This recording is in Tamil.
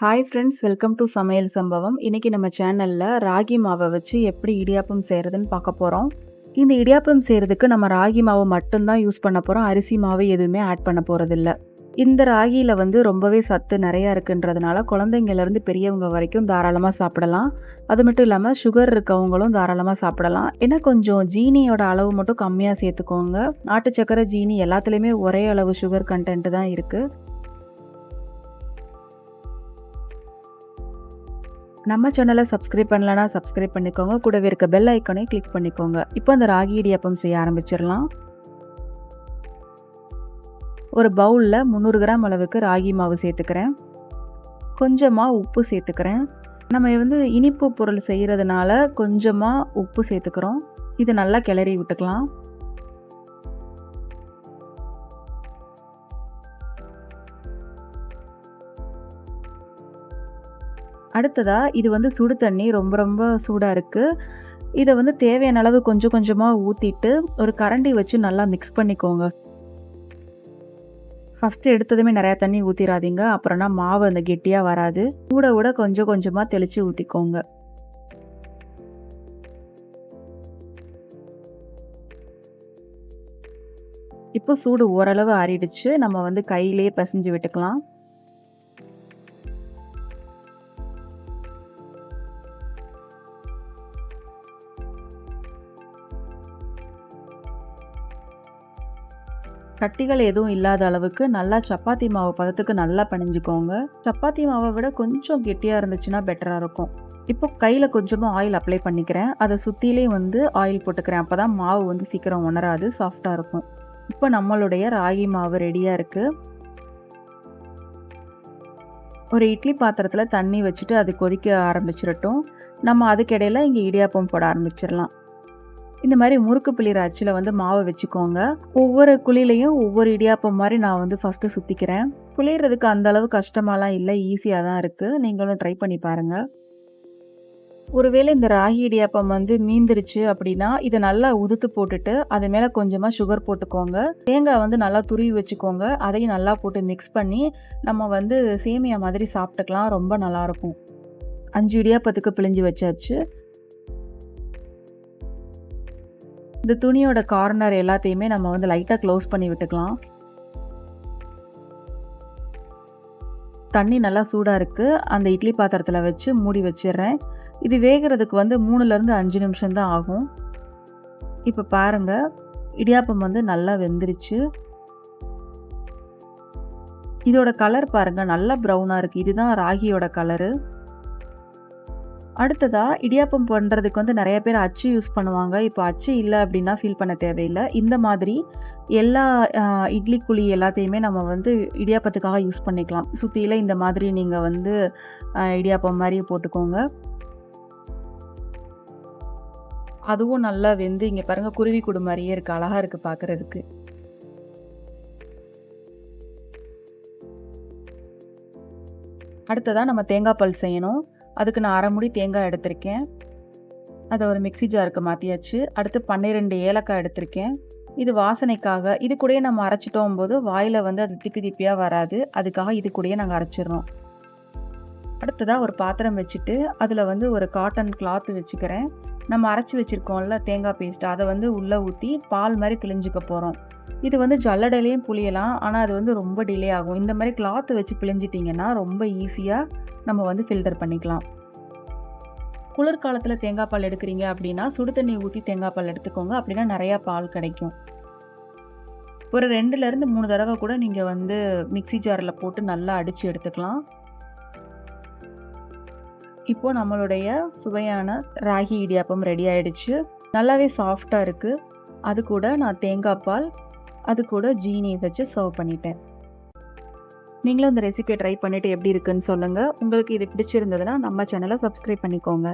ஹாய் ஃப்ரெண்ட்ஸ் வெல்கம் டு சமையல் சம்பவம் இன்றைக்கி நம்ம சேனலில் ராகி மாவை வச்சு எப்படி இடியாப்பம் செய்கிறதுன்னு பார்க்க போகிறோம் இந்த இடியாப்பம் செய்கிறதுக்கு நம்ம ராகி மாவு மட்டும்தான் யூஸ் பண்ண போகிறோம் அரிசி மாவு எதுவுமே ஆட் பண்ண போகிறதில்ல இந்த ராகியில் வந்து ரொம்பவே சத்து நிறையா இருக்குன்றதுனால குழந்தைங்கலேருந்து பெரியவங்க வரைக்கும் தாராளமாக சாப்பிடலாம். அது மட்டும் இல்லாமல் சுகர் இருக்கவங்களும் தாராளமாக சாப்பிடலாம். ஏன்னா கொஞ்சம் ஜீனியோட அளவு மட்டும் கம்மியாக சேர்த்துக்கோங்க. நாட்டு சக்கரை ஜீனி எல்லாத்துலேயுமே ஒரே அளவு சுகர் கண்டென்ட் தான் இருக்குது நம்ம சேனலை சப்ஸ்கிரைப் பண்ணலனா சப்ஸ்கிரைப் பண்ணிக்கோங்க. கூடவே இருக்க பெல் ஐக்கனே கிளிக் பண்ணிக்கோங்க. இப்போ அந்த ராகி இடியப்பம் செய்ய ஆரம்பிச்சிடலாம். ஒரு பவுலில் முந்நூறு கிராம் அளவுக்கு ராகி மாவு சேர்த்துக்கிறேன். கொஞ்சமாக உப்பு சேர்த்துக்கிறேன். நம்ம வந்து இனிப்பு பொருள் செய்கிறதுனால கொஞ்சமாக உப்பு சேர்த்துக்கிறோம். இது நல்லா கிளறி விட்டுக்கலாம். அடுத்ததாக இது வந்து சுடு தண்ணி ரொம்ப ரொம்ப சூடாக இருக்குது இதை வந்து தேவையான அளவு கொஞ்சம் கொஞ்சமாக ஊற்றிட்டு ஒரு கரண்டி வச்சு நல்லா மிக்ஸ் பண்ணிக்கோங்க. ஃபஸ்ட்டு எடுத்ததுமே நிறையா தண்ணி ஊற்றிடாதீங்க அப்புறம்னா மாவு அந்த கெட்டியாக வராது. கூட கூட கொஞ்சம் கொஞ்சமாக தெளித்து ஊற்றிக்கோங்க இப்போ சூடு ஓரளவு ஆறிடுச்சு. நம்ம வந்து கையிலே பசைஞ்சு விட்டுக்கலாம். கட்டிகள் எதுவும் இல்லாத அளவுக்கு நல்லா சப்பாத்தி மாவு பதத்துக்கு நல்லா பணிஞ்சுக்கோங்க. சப்பாத்தி மாவை விட கொஞ்சம் கெட்டியாக இருந்துச்சுன்னா பெட்டராக இருக்கும். இப்போ கையில் கொஞ்சமாக ஆயில் அப்ளை பண்ணிக்கிறேன். அதை சுற்றிலே வந்து ஆயில் போட்டுக்கிறேன். அப்போ தான் மாவு வந்து சீக்கிரம் உணராது சாஃப்டாக இருக்கும். இப்போ நம்மளுடைய ராகி மாவு ரெடியாக இருக்குது ஒரு இட்லி பாத்திரத்தில் தண்ணி வச்சுட்டு அது கொதிக்க ஆரம்பிச்சிடட்டும் நம்ம அதுக்கிடையில் இங்கே இடியாப்பம் போட ஆரம்பிச்சிடலாம் இந்த மாதிரி முறுக்கு புளிற அச்சில் வந்து மாவை வச்சுக்கோங்க. ஒவ்வொரு குழிலையும் ஒவ்வொரு இடியாப்பம் மாதிரி நான் வந்து ஃபஸ்ட்டு சுற்றிக்கிறேன் புளியறதுக்கு அந்த அளவு கஷ்டமாலாம் இல்லை ஈஸியாக தான் இருக்குது நீங்களும் ட்ரை பண்ணி பாருங்கள் ஒருவேளை இந்த ராகி இடியாப்பம் வந்து மீந்துருச்சு அப்படின்னா இதை நல்லா உதுத்து போட்டுட்டு அது மேலே கொஞ்சமாக சுகர் போட்டுக்கோங்க. தேங்காய் வந்து நல்லா துருவி வச்சுக்கோங்க. அதையும் நல்லா போட்டு மிக்ஸ் பண்ணி நம்ம வந்து சேமியா மாதிரி சாப்பிட்டுக்கலாம். ரொம்ப நல்லாயிருக்கும் அஞ்சு இடியாப்பத்துக்கு பிழிஞ்சு வச்சாச்சு. இந்த துணியோட கார்னர் எல்லாத்தையுமே நம்ம வந்து லைட்டாக க்ளோஸ் பண்ணி விட்டுக்கலாம். தண்ணி நல்லா சூடாக இருக்குது அந்த இட்லி பாத்திரத்தில் வச்சு மூடி வச்சிடுறேன். இது வேகிறதுக்கு வந்து மூணுலேருந்து அஞ்சு நிமிஷம் தான் ஆகும். இப்போ பாருங்கள் இடியாப்பம் வந்து நல்லா வெந்துருச்சு. இதோட கலர் பாருங்கள் நல்லா ப்ரௌனாக இருக்குது இதுதான் ராகியோட கலரு அடுத்ததாக இடியாப்பம் பண்ணுறதுக்கு வந்து நிறைய பேர் அச்சு யூஸ் பண்ணுவாங்க. இப்போ அச்சு இல்லை அப்படின்னா ஃபீல் பண்ண தேவையில்லை. இந்த மாதிரி எல்லா இட்லி குழி எல்லாத்தையுமே நம்ம வந்து இடியாப்பத்துக்காக யூஸ் பண்ணிக்கலாம். சுற்றியில் இந்த மாதிரி நீங்கள் வந்து இடியாப்பம் மாதிரி போட்டுக்கோங்க. அதுவும் நல்லா வெந்து இங்கே பாருங்கள் குருவி கூடு மாதிரியே இருக்குது அழகாக இருக்குது பார்க்குறதுக்கு அடுத்ததாக நம்ம தேங்காய் பால் செய்யணும். அதுக்கு நான் அரை முடி தேங்காய் எடுத்திருக்கேன். அதை ஒரு மிக்சி ஜாருக்கு மாற்றியாச்சு அடுத்து பன்னிரெண்டு ஏலக்காய் எடுத்திருக்கேன். இது வாசனைக்காக இது கூடயே நம்ம அரைச்சிட்டோம் போது வாயில் வந்து அது திப்பி திப்பியாக வராது. அதுக்காக இது கூடயே நாங்கள் அரைச்சிடுறோம். அடுத்ததாக ஒரு பாத்திரம் வச்சுட்டு அதில் வந்து ஒரு காட்டன் கிளாத் வச்சுக்கிறேன். நம்ம அரைச்சி வச்சுருக்கோம்ல தேங்காய் பேஸ்ட் அதை வந்து உள்ளே ஊற்றி பால் மாதிரி பிழிஞ்சிக்க போகிறோம் இது வந்து ஜல்லடையிலையும் புளியலாம் ஆனால் அது வந்து ரொம்ப டிலே ஆகும். இந்த மாதிரி கிளாத்து வச்சு பிழிஞ்சிட்டிங்கன்னா ரொம்ப ஈஸியாக நம்ம வந்து ஃபில்டர் பண்ணிக்கலாம். குளிர்காலத்தில் தேங்காய் பால் எடுக்கிறீங்க அப்படின்னா சுடு தண்ணி ஊற்றி தேங்காய் பால் எடுத்துக்கோங்க அப்படின்னா நிறையா பால் கிடைக்கும். ஒரு ரெண்டுலேருந்து மூணு தடவை கூட நீங்கள் வந்து மிக்சி ஜாரில் போட்டு நல்லா அடித்து எடுத்துக்கலாம். இப்போது நம்மளுடைய சுவையான ராகி இடியாப்பம் ரெடி ஆகிடுச்சு நல்லாவே சாஃப்டாக இருக்குது அது கூட நான் தேங்காய் பால் அது கூட ஜீனி வச்சு சர்வ் பண்ணிட்டேன். நீங்களும் இந்த ரெசிபியை ட்ரை பண்ணிவிட்டு எப்படி இருக்குன்னு சொல்லுங்கள் உங்களுக்கு இது பிடிச்சிருந்ததுன்னா நம்ம சேனலை சப்ஸ்கிரைப் பண்ணிக்கோங்க.